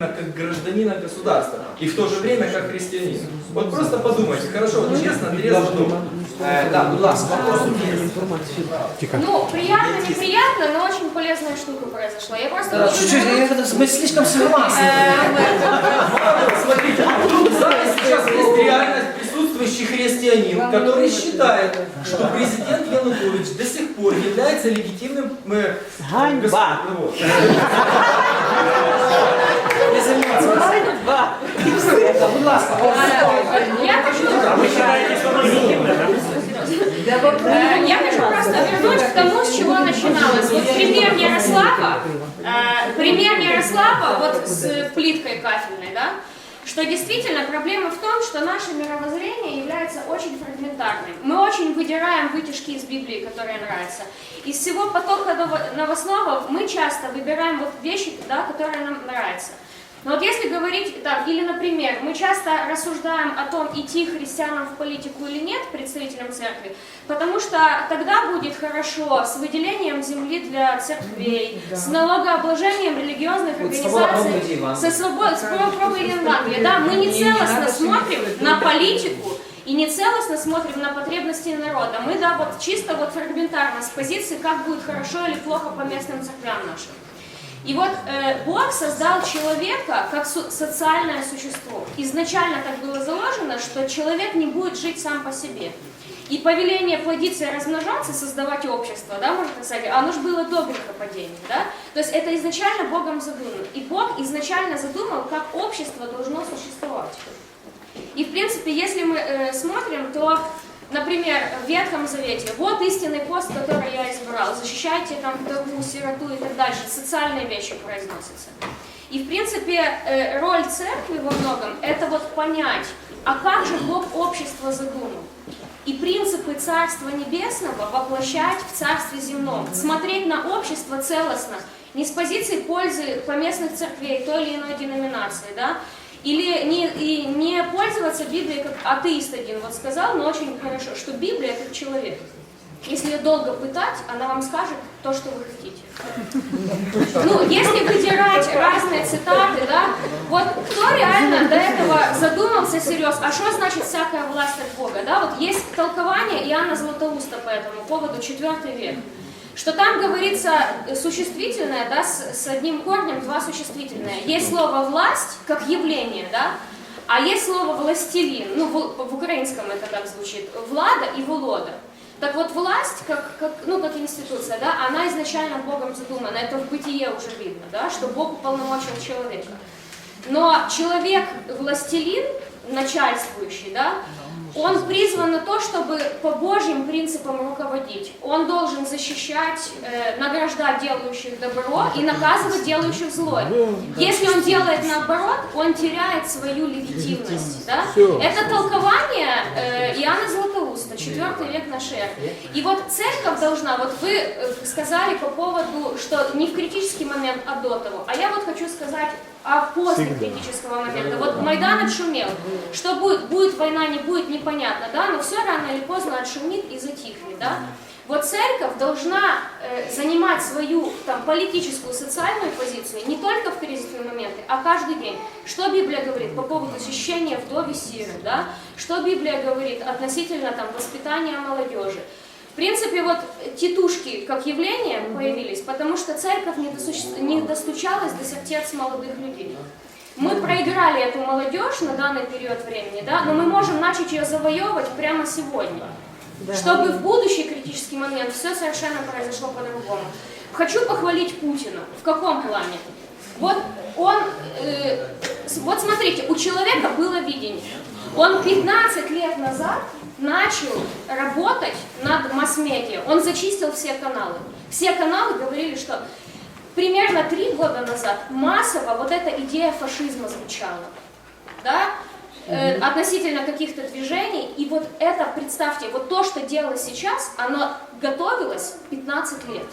как гражданина государства и в то же время как христианин. Вот просто подумайте, хорошо, вот честно, трезво. Е, да, ласка, вопрос є. Ну, приятно, неприятно, но очень полезная штука произошла. Я просто... Е, Чуть-чуть, я- мы слишком согласны. Э, Смотрите, а вдруг в зале сейчас есть реальность присутствующий христианин, который считает, что президент Янукович до сих пор является легитимным э, Ганьба. Е, Будь ласка, Я хочу... Просто вернуть к тому, с чего начиналось. Вот пример Ярослава, э, пример Ярослава вот с плиткой кафельной, да, что действительно проблема в том, что наше мировоззрение является очень фрагментарным. Мы очень выдираем вытяжки из Библии, которые нравятся. Из всего потока ново- новостного мы часто выбираем вот вещи, да, которые нам нравятся. Но вот если говорить, там, или, например, мы часто рассуждаем о том, идти христианам в политику или нет, представителям церкви, потому что тогда будет хорошо с выделением земли для церквей, с налогообложением религиозных Вот организаций, со свободой, с проповедью Евангелия. Да, мы не целостно смотрим на политику и не целостно смотрим на потребности народа. Мы, да, вот чисто вот фрагментарно с позиции, как будет хорошо или плохо по местным церквям нашим. И вот э, Бог создал человека как су- социальное существо. Изначально так было заложено, что человек не будет жить сам по себе. И повеление плодиться и размножаться, создавать общество, да, можно так сказать, оно же было до грехопадения, да? То есть это изначально Богом задумано. И Бог изначально задумал, как общество должно существовать. И в принципе, если мы э, смотрим, то, например, в Ветхом Завете, вот истинный пост, который я избрал, защищайте там вдову, сироту и так дальше, социальные вещи произносятся. И в принципе, э, роль церкви во многом это вот понять, а как же Бог общество задумал? И принципы Царства Небесного воплощать в Царстве Земном. Смотреть на общество целостно, не с позиции пользы поместных церквей той или иной деноминации, да, или не, и не пользоваться Библией, как атеист один вот сказал, но очень хорошо, что Библия как человек. Если ее долго пытать, она вам скажет то, что вы хотите. Ну, если выдирать разные цитаты, да, вот кто реально до этого задумался серьезно, а что значит всякая власть от Бога, да, вот есть толкование Иоанна Златоуста по этому поводу, 4 век, что там говорится э, существительное, да, с, с одним корнем, два существительные. Есть слово «власть» как явление, да, а есть слово «властелин», ну, в, в украинском это так звучит, «влада» и «волода». Так вот, власть, как, как, ну, как институция, да, она изначально Богом задумана, это в бытие уже видно, да, что Бог уполномочил человека. Но человек властелин, начальствующий, да, он призван на то, чтобы по Божьим принципам руководить. Он должен защищать, э, награждать делающих добро и наказывать делающих зло. Если он делает наоборот, он теряет свою легитимность. Да? Это толкование э, Иоанна Златоуста, 4 век нашей эры. И вот церковь должна, вот вы э, сказали по поводу, что не в критический момент, а до того. А я вот хочу сказать а после критического момента. Вот Майдан отшумел. Что будет, будет война, не будет, непонятно, да, но все рано или поздно отшумит и затихнет, да. Вот церковь должна э, занимать свою там, политическую, социальную позицию не только в кризисные моменты, а каждый день. Что Библия говорит по поводу защищения вдовы сиры, да? Что Библия говорит относительно там, воспитания молодежи. В принципе, вот титушки как явление появились, потому что церковь не, досуще- не достучалась до сердец молодых людей. Мы проиграли эту молодежь на данный период времени, да, но мы можем начать ее завоевывать прямо сегодня, чтобы в будущий критический момент все совершенно произошло по-другому. Хочу похвалить Путина. В каком плане? Вот он, э, вот смотрите, у человека было видение. Он 15 лет назад начал работать над масс-медиа. Он зачистил все каналы. Все каналы говорили, что примерно три года назад массово вот эта идея фашизма звучала. Да? Э, относительно каких-то движений. И вот это, представьте, вот то, что делалось сейчас, оно готовилось 15 лет.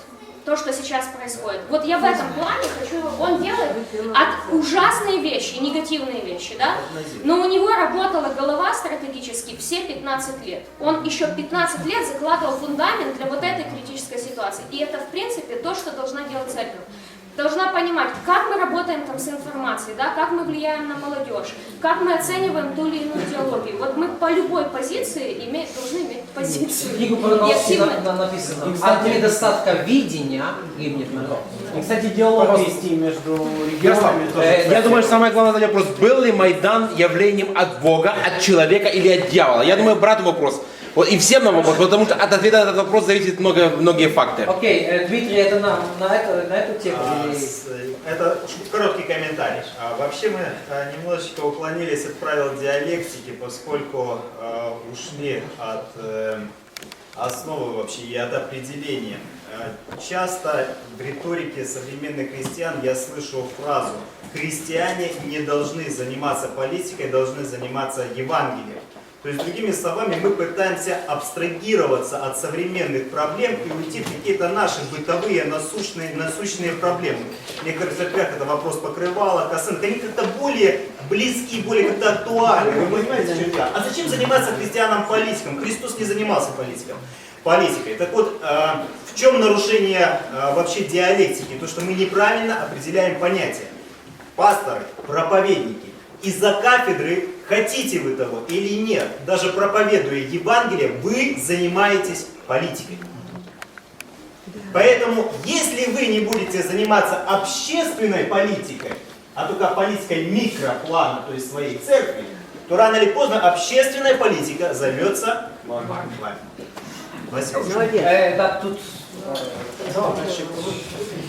То, что сейчас происходит. Вот я в этом плане хочу, он делает от ужасные вещи, негативные вещи, да? Но у него работала голова стратегически все 15 лет. Он еще 15 лет закладывал фундамент для вот этой критической ситуации. И это, в принципе, то, что должна делать церковь. Должна понимать, как мы работаем там с информацией, да, как мы влияем на молодежь, как мы оцениваем ту или иную идеологию. Вот мы по любой позиции име- должны иметь позицию. Книгу активно- на- написано. И, кстати- От недостатка видения гибнет народ. И, кстати, диалог вести между регионами тоже. э, я думаю, что самый главный задать вопрос, был ли Майдан явлением от Бога, от человека или от дьявола? Я думаю, брату вопрос. Вот, и всем нам вопрос, потому что от ответа на этот вопрос зависит много, многие факторы. Окей, э, Дмитрий, это на, на, это, на эту тему? А, с- Это короткий комментарий. А, Вообще мы а, немножечко уклонились от правил диалектики, поскольку а, ушли от э, основы вообще и от определения. Часто в риторике современных христиан я слышу фразу «христиане не должны заниматься политикой, должны заниматься Евангелием». То есть, другими словами, мы пытаемся абстрагироваться от современных проблем и уйти в какие-то наши бытовые насущные, насущные проблемы. В некоторых церквях это вопрос покрывала, косынок. Они как-то более близки, более как-то актуальны. Вы понимаете, о чем я? А зачем заниматься христианам политиком? Христос не занимался политиком. Политикой. Так вот, э, в чем нарушение э, вообще диалектики? То, что мы неправильно определяем понятия. Пасторы, проповедники, из-за кафедры, хотите вы того или нет, даже проповедуя Евангелие, вы занимаетесь политикой. Поэтому, если вы не будете заниматься общественной политикой, а только политикой микроплана, то есть своей церкви, то рано или поздно общественная политика зовется вами. Спасибо. Э, да, тут...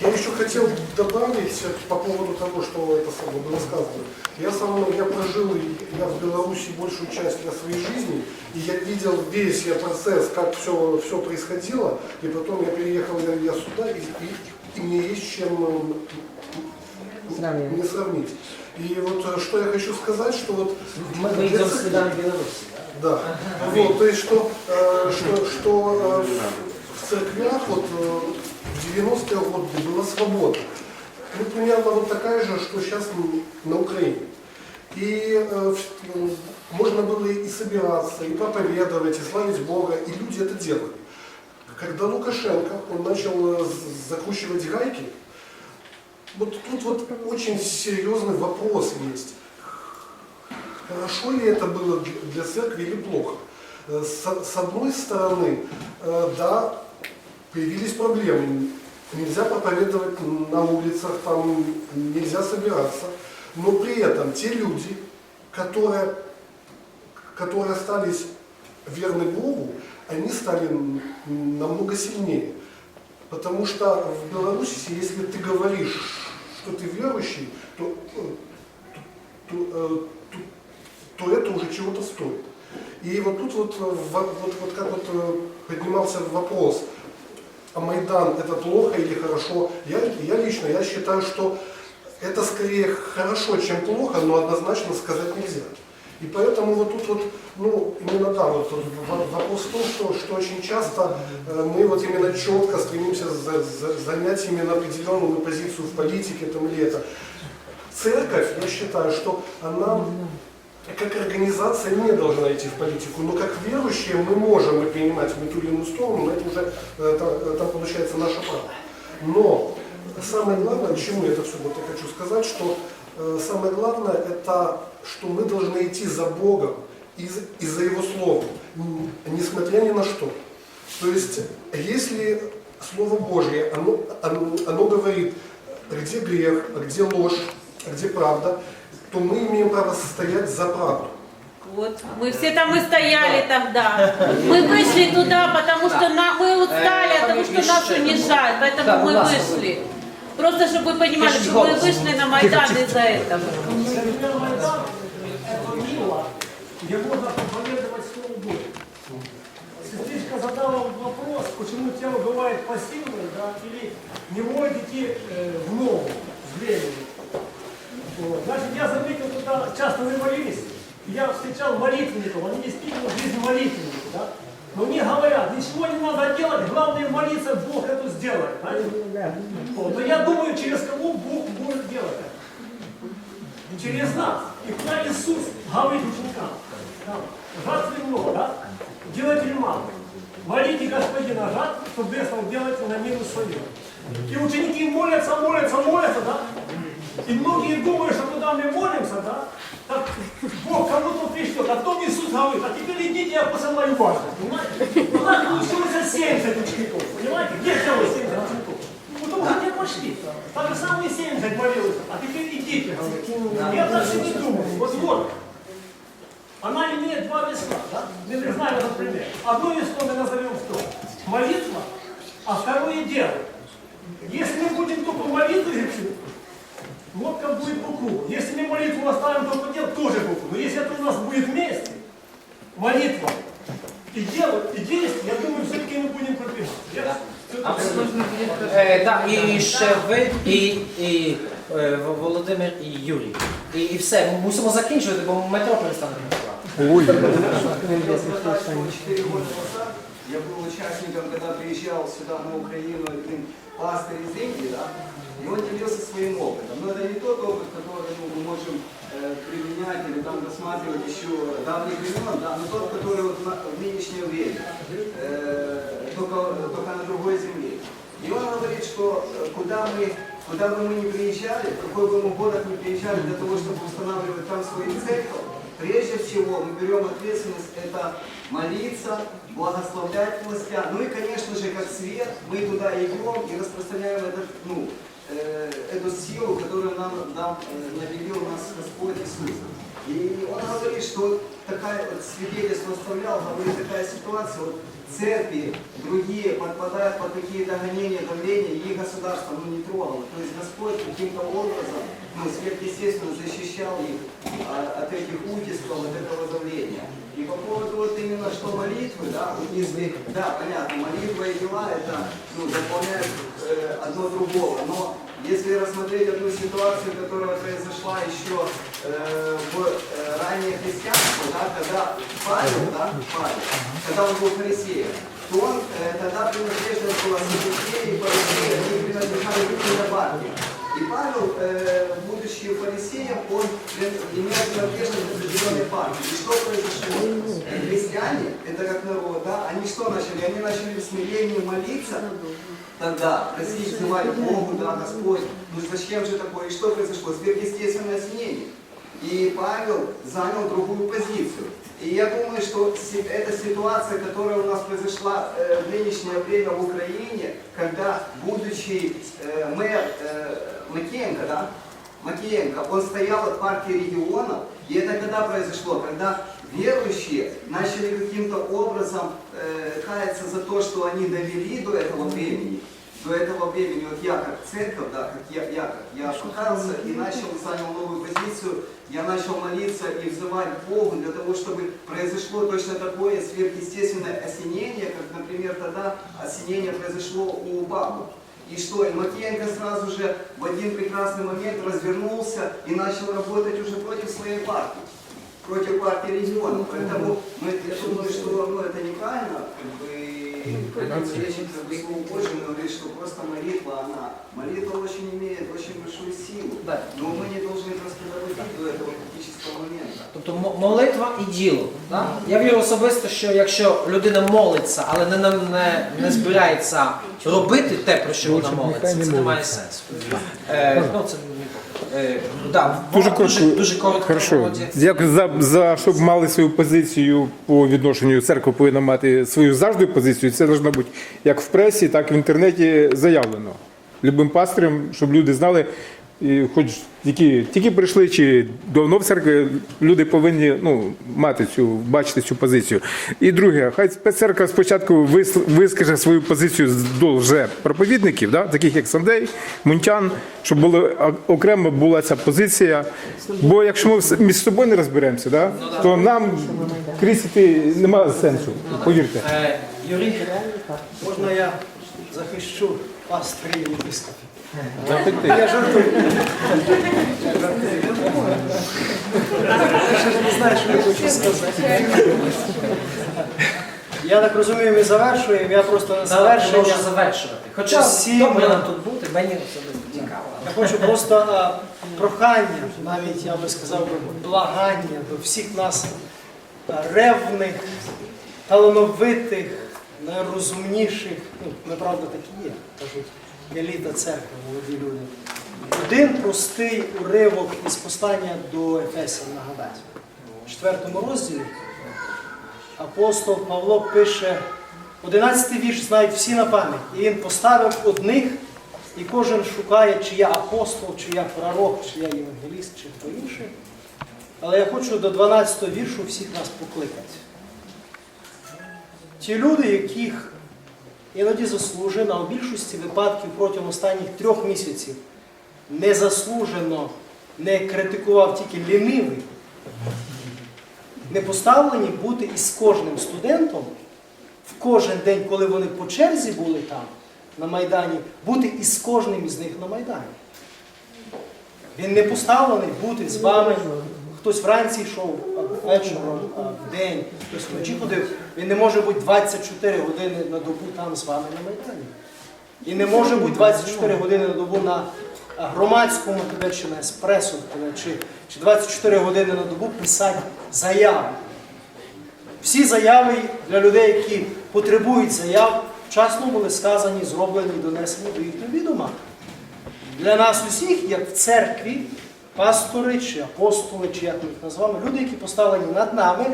Я еще хотел добавить по поводу того, что это самое было сказано. Я сам, я прожил, я в Беларуси большую часть я своей жизни, и я видел весь я процесс, как все, все происходило, и потом я переехал я, я сюда, и, и- и мне есть чем не сравнить. И вот э, что я хочу сказать, что вот Мы, мы идем следами Беларуси. да. Вот, то есть, что, э, что, что э, в церквях вот, э, в 90-е годы была свобода. Ну, примерно вот такая же, что сейчас на Украине. И э, э, можно было и собираться, и проповедовать, и славить Бога, и люди это делали. Когда Лукашенко, он начал э, закручивать гайки, вот тут вот очень серьезный вопрос есть. Хорошо ли это было для- церкви или плохо? С, с одной стороны, да, появились проблемы. Нельзя проповедовать на улицах, там нельзя собираться. Но при этом те люди, которые, которые остались верны Богу, они стали намного сильнее. Потому что в Беларуси, если ты говоришь, что ты верующий, то, то, э, то- то это уже чего-то стоит. И вот тут вот, во- вот, вот как вот поднимался вопрос, Майдан это плохо или хорошо, я, я лично я считаю, что это скорее хорошо, чем плохо, но однозначно сказать нельзя. И поэтому вот тут вот, ну, именно да, вот вопрос в том, что, что очень часто э, мы вот именно четко стремимся за- за- занять именно определенную позицию в политике там или это. Церковь, я считаю, что она как организация не должна идти в политику, но как верующие мы можем и принимать в ту или иную сторону, но это уже э, там, э, там получается наше право. Но самое главное, к чему я это все вот я хочу сказать, что э, самое главное это, что мы должны идти за Богом и, за- Его Словом, несмотря ни на что. То есть, если Слово Божье, оно, оно, оно говорит, где грех, а где ложь, а где правда, то мы имеем право стоять за правду. Вот, мы все там и стояли тогда. Мы вышли туда, потому что на- мы устали от того, что нас унижают, Да, поэтому мы ласка. вышли. Просто чтобы вы понимали, что мы вышли на Майдан из-за этого. где можно проповедовать Слово Божье. Сестричка задала вопрос, почему тело бывает пассивное, да, или не может идти э, в ногу, в времени. Вот. Значит, я заметил, когда вы молились, я встречал молитвенников, они действительно в жизни молитвенники, да? Но мне говорят, ничего не надо делать, главное молиться, Бог это сделает. знаете? Вот. Но я думаю, через кого Бог будет делать это через нас. И куда Иисус говорит ученикам, там, жатвы много, да? Делайте мало. Молите Господина жатв, чтобы стал делать на миру свою. И ученики молятся, молятся, молятся, да? И многие думают, что когда мы молимся, да, так Бог кому-то пришлет, а потом Иисус говорит, а теперь идите, я посылаю вас. Понимаете? Ну так получилось 70 учеников, понимаете? Где взялось 70 учеников? Потому что те пошли. Так же самое 70 молилось, а теперь идите, говорит. Я так себе думаю, вот вот. Она имеет два весла, да? Мы не знаем этот пример. Одно весло мы назовем что? Молитва, а второе дело. Если мы будем только решить, лодка будет по кругу. Если мы молитву оставим только дело, тоже по кругу. Но если это у нас будет вместе, молитва и дело, и действие, я думаю, все-таки мы будем продвигаться. Я всё-таки- Е, так, і ще ви, і, і е, В- Володимир, і Юрій. І, і все, ми мусимо закінчувати, бо метро перестане працювати. Четыре года назад я был участником, когда приезжал сюда на Украину, один пастырь из Индии, да, и он делился своим опытом. Но это не тот опыт, который ну, мы можем э, применять или там рассматривать еще давних времен, да, но тот, который вот на- в нынешнее время, э, только, только на другой земле. И он говорит, что э, куда мы, куда бы мы ни приезжали, в какой бы мы город ни приезжали для того, чтобы устанавливать там свою церковь, прежде всего мы берем ответственность это молиться, благословлять властя. Ну и, конечно же, как свет, мы туда идем и распространяем этот, ну, э, эту силу, которую нам, нам э, наделил нас Господь Иисус. И он говорит, что такая вот свидетельство оставлял, говорит, такая ситуация, вот церкви, другие подпадают под такие догонения, давления, и государство ну, не трогало. То есть Господь каким-то образом, ну, сверхъестественно защищал их от этих утисков, от этого давления. И по поводу вот именно что молитвы, да, вот если, да, понятно, молитва и дела это, ну, дополняют э, одно другого, но если рассмотреть одну ситуацию, которая произошла еще э, в э, раннее христианство, да, когда Павел, да, Павел, когда он был фарисеем, то он э, тогда принадлежность была Саддукеи и Фарисеи, они принадлежали к Иерархии. И Павел, э, будучи фарисеем, он имел принадлежность к определенной партии. И что произошло? Э, Христиане, это как народ, да, они что начали? Они начали в смирении молиться, тогда просить, взывать к Богу, да, Господь, ну зачем же такое? И что произошло? Сверхъестественное осенение. И Павел занял другую позицию. И я думаю, что си- эта ситуация, которая у нас произошла э, в нынешнее время в Украине, когда будучи э, мэр э, Макеенко, да, Макеенко, он стоял от партии регионов, и это когда произошло? Когда верующие начали каким-то образом э, каяться за то, что они довели до этого времени, до этого времени, вот я как церковь, да, как я, я, как я покаялся и начал, занял новую позицию, я начал молиться и взывать Богу для того, чтобы произошло точно такое сверхъестественное осенение, как, например, тогда осенение произошло у бабы. И что, и Макеенко сразу же в один прекрасный момент развернулся и начал работать уже против своей партии, против партии регионов. Поэтому ну, я думаю, что ну, это неправильно, как бы, противоречит как бы, Слову Божьему, говорит, что просто молитва, она, молитва очень имеет очень большую силу, Да. но мы не должны просто доводить до этого критического момента. Тобто мо- молитва і діло. Да? Я вірю особисто, що якщо людина молиться, але не, не, не збирається робити те, про що вона молиться, це не має сенсу. Е, ну, це, е, да, Дуже коротко. дуже коротко. Хорошо. Дякую за, за щоб мали свою позицію по відношенню. Церква повинна мати свою завжди позицію. Це должно бути як в пресі, так і в інтернеті заявлено. Любим пастирем, щоб люди знали, і хоч які тільки прийшли чи давно в церкві, люди повинні ну, мати цю, бачити цю позицію. І друге, хай спеццерква спочатку вис- вискаже свою позицію до вже проповідників, да, таких як Сандей, Мунтян, щоб було окремо була ця позиція. Бо якщо ми між собою не розберемося, да, то нам крісити немає сенсу, повірте. Е, Юрій, Можна я захищу пастирів і єпископів? Я жартую. Я ще ж не знаю, що я хочу сказати. Я так розумію, ми завершуємо. Я просто завершення завершення. завершувати. Хоча Всі нам тут бути, мені особисто цікаво. Я хочу просто а, прохання, навіть я би сказав би благання до всіх нас ревних, талановитих, найрозумніших, ну, неправда такі є, кажуть, еліта церкви, молоді люди. Один простий уривок із послання до Ефесів нагадати. В четвертому розділі апостол Павло пише, 11 вірш знають всі на пам'ять. І він поставив одних, і кожен шукає, чи я апостол, чи я пророк, чи я євангеліст, чи хто інший. Але я хочу до 12 віршу всіх нас покликати. Ті люди, яких іноді заслужено, а в більшості випадків протягом останніх трьох місяців незаслужено не критикував тільки лінивий, не поставлені бути із кожним студентом в кожен день, коли вони по черзі були там, на Майдані, бути із кожним із них на Майдані. Він не поставлений бути з вами. Хтось вранці йшов, а вечором, а вдень, хтось вночі ходив. Він не може бути 24 години на добу там з вами на Майдані. І не може бути 24 години на добу на громадському ТВ чи на еспресо чи, чи 24 години на добу писати заяви. Всі заяви для людей, які потребують заяв, вчасно були сказані, зроблені, донесені до їхнього відома. Для нас усіх, як в церкві, пастори чи апостоли, чи як ми їх називаємо, люди, які поставлені над нами,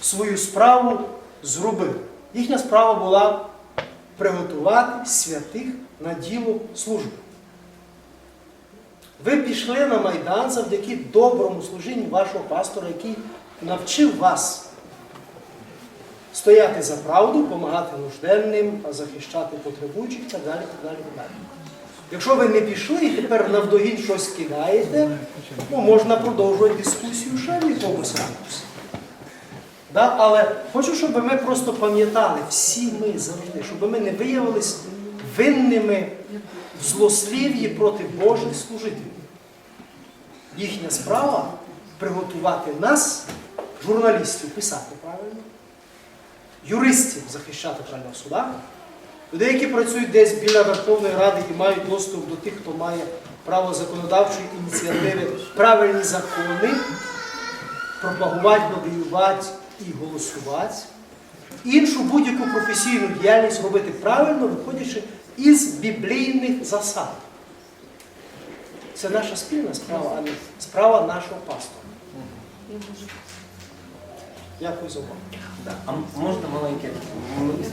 свою справу зробили. Їхня справа була приготувати святих на діло служби. Ви пішли на Майдан завдяки доброму служінню вашого пастора, який навчив вас стояти за правду, допомагати нужденним, захищати потребуючих і так далі. так далі, так далі. Якщо ви не пішли і тепер навдогін щось кидаєте, ну, можна продовжувати дискусію ще в якомусь ракурсі. Да? Але хочу, щоб ми просто пам'ятали, всі ми завжди, щоб ми не виявились винними в злослів'ї проти Божих служителів. Їхня справа приготувати нас, журналістів, писати правильно, юристів захищати правильно в судах, людей, які працюють десь біля Верховної Ради і мають доступ до тих, хто має право законодавчої ініціативи, правильні закони, пропагувати, лобіювати і голосувати. Іншу будь-яку професійну діяльність робити правильно, виходячи із біблійних засад. Це наша спільна справа, а не справа нашого пастора. Дякую за увагу. А можна маленьке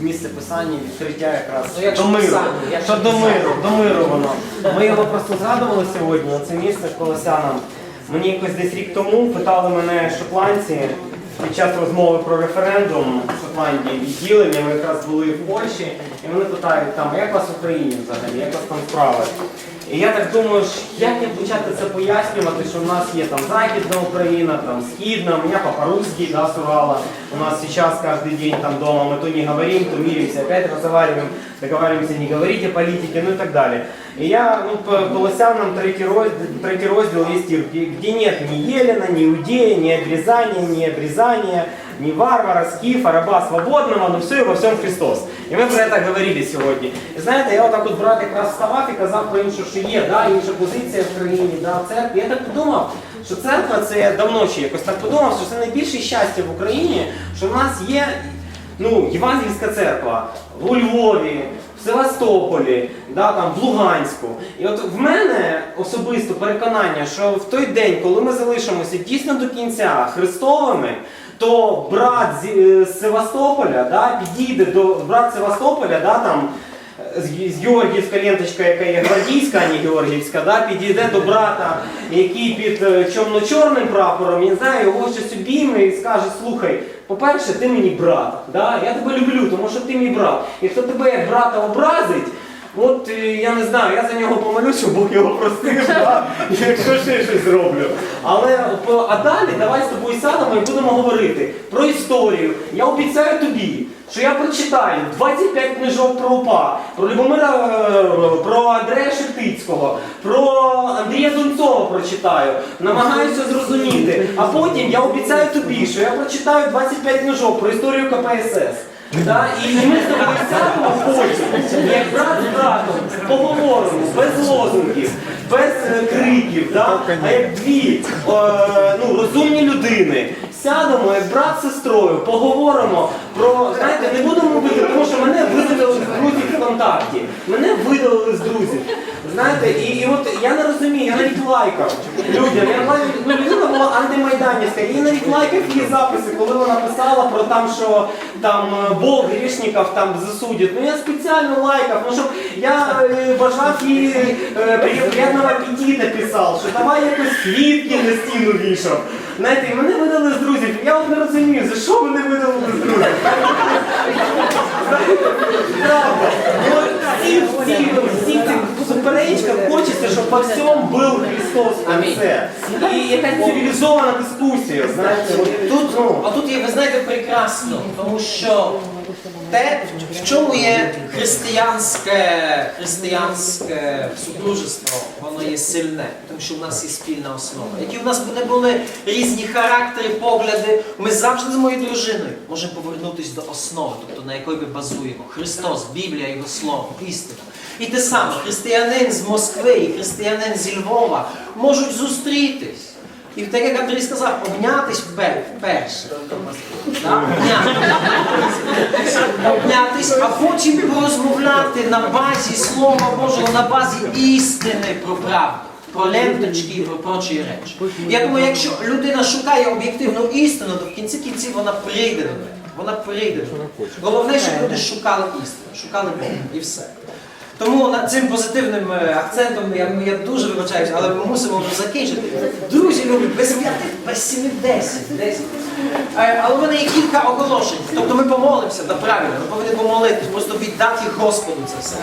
м, з місця писання відкриття якраз Ну, якщо до миру. писання, якщо Що до писання. миру, до миру воно. Ми його просто згадували сьогодні, це місце колосянам. Мені якось десь рік тому питали мене шотландці під час розмови про референдум в Шотландії відділення. Ми якраз були в Польщі, і вони питають там, як у вас в Україні взагалі, як у вас там справи? І я так думаю, як я почати це пояснювати, що в нас є там Західна Україна, там Східна, у меня по-русски, да, сурала. У нас сейчас каждый день там дома мы то не говорим, то миримся, опять разговариваем, договариваемся не говорить о политике, ну и так далее. И я, ну, по Колосянам третий розділ, третий розділ є стих, где, нет ни Елена, ни Иудея, ни обрезания, ни обрезания, ни варвара, скифа, раба свободного, но все и во всем Христос. І ми про це говорили сьогодні. І знаєте, я отак от брат якраз вставав і казав про іншу, що є, да, інша позиція в країні, да, в церкві. Я так подумав, що церква це давно ще якось так подумав, що це найбільше щастя в Україні, що в нас є ну, євангельська церква у Львові, Севастополі, да, там, в Луганську. І от в мене особисто переконання, що в той день, коли ми залишимося дійсно до кінця Христовими, то брат з, е, з Севастополя да, підійде до брат Севастополя, да, там, з, з Георгіївська ленточка, яка є гвардійська, а не Георгіївська, да, підійде до брата, який під е, чорно-чорним прапором, не знаю, його щось обійме і скаже, слухай, по-перше, ти мені брат, да? я тебе люблю, тому що ти мій брат. Хто тебе як брата образить, От е, я не знаю, я за нього помолюсь, щоб Бог його простив, якщо ще щось зроблю. Але а далі давай з тобою сядемо і будемо говорити про історію. Я обіцяю тобі, що я прочитаю 25 книжок про УПА, про Любомира, е, про Андрея Шептицького, про Андрія Донцова прочитаю, намагаюся зрозуміти. А потім я обіцяю тобі, що я прочитаю 25 книжок про історію КПСС. І ми з тобою сядемо потім, як брат з братом, поговоримо, без лозунгів, без е, криків, да? а як дві ну, розумні людини, сядемо як брат з сестрою, поговоримо про, знаєте, не будемо бити, тому що мене видалили з друзів ВКонтакті. Мене видалили з друзів. Знаєте, і, і от я не розумію, я навіть лайкав людям. Я лайкав, ну, людина була антимайданівська, я навіть лайкав її записи, коли вона писала про там, що там е, Бог грішників там засудить. Ну я спеціально лайкав, ну щоб я е, бажав їй е, приємного апетита писав, що давай якось квітки на стіну вішав. Знаєте, і мене видали з друзів. Я от не розумію, за що мене видали з друзів. Правда. Всі, цих хочеться, щоб во всьому був Христос в конце. Цивілізована дискусія, знаєте. от Тут, ну, а тут є, ви знаєте, прекрасно, тому що те, в чому є християнське, християнське судружество, воно є сильне, тому що в нас є спільна основа. Які в нас не були різні характери, погляди, ми завжди з моєю дружиною можемо повернутися до основи, тобто на якої ми базуємо. Христос, Біблія, Його Слово, істина. І те саме, християнин з Москви і християнин зі Львова можуть зустрітись. І так як Андрій сказав, обнятись вперше. Обнятись. А потім порозмовляти на базі Слова Божого, на базі істини про правду, про ленточки і про прочі речі. Я думаю, якщо людина шукає об'єктивну істину, то в кінці кінців вона прийде до неї. Вона прийде. Головне, щоб люди шукали істину, шукали Бога і все. Тому над цим позитивним е, акцентом я, я дуже вибачаюся, але ми мусимо вже закінчити. Друзі любі, без п'яти, без сіми, десять, десять. Е, Але в мене є кілька оголошень. Тобто ми помолимося, да, правильно, ми повинні помолитись, просто віддати Господу це все.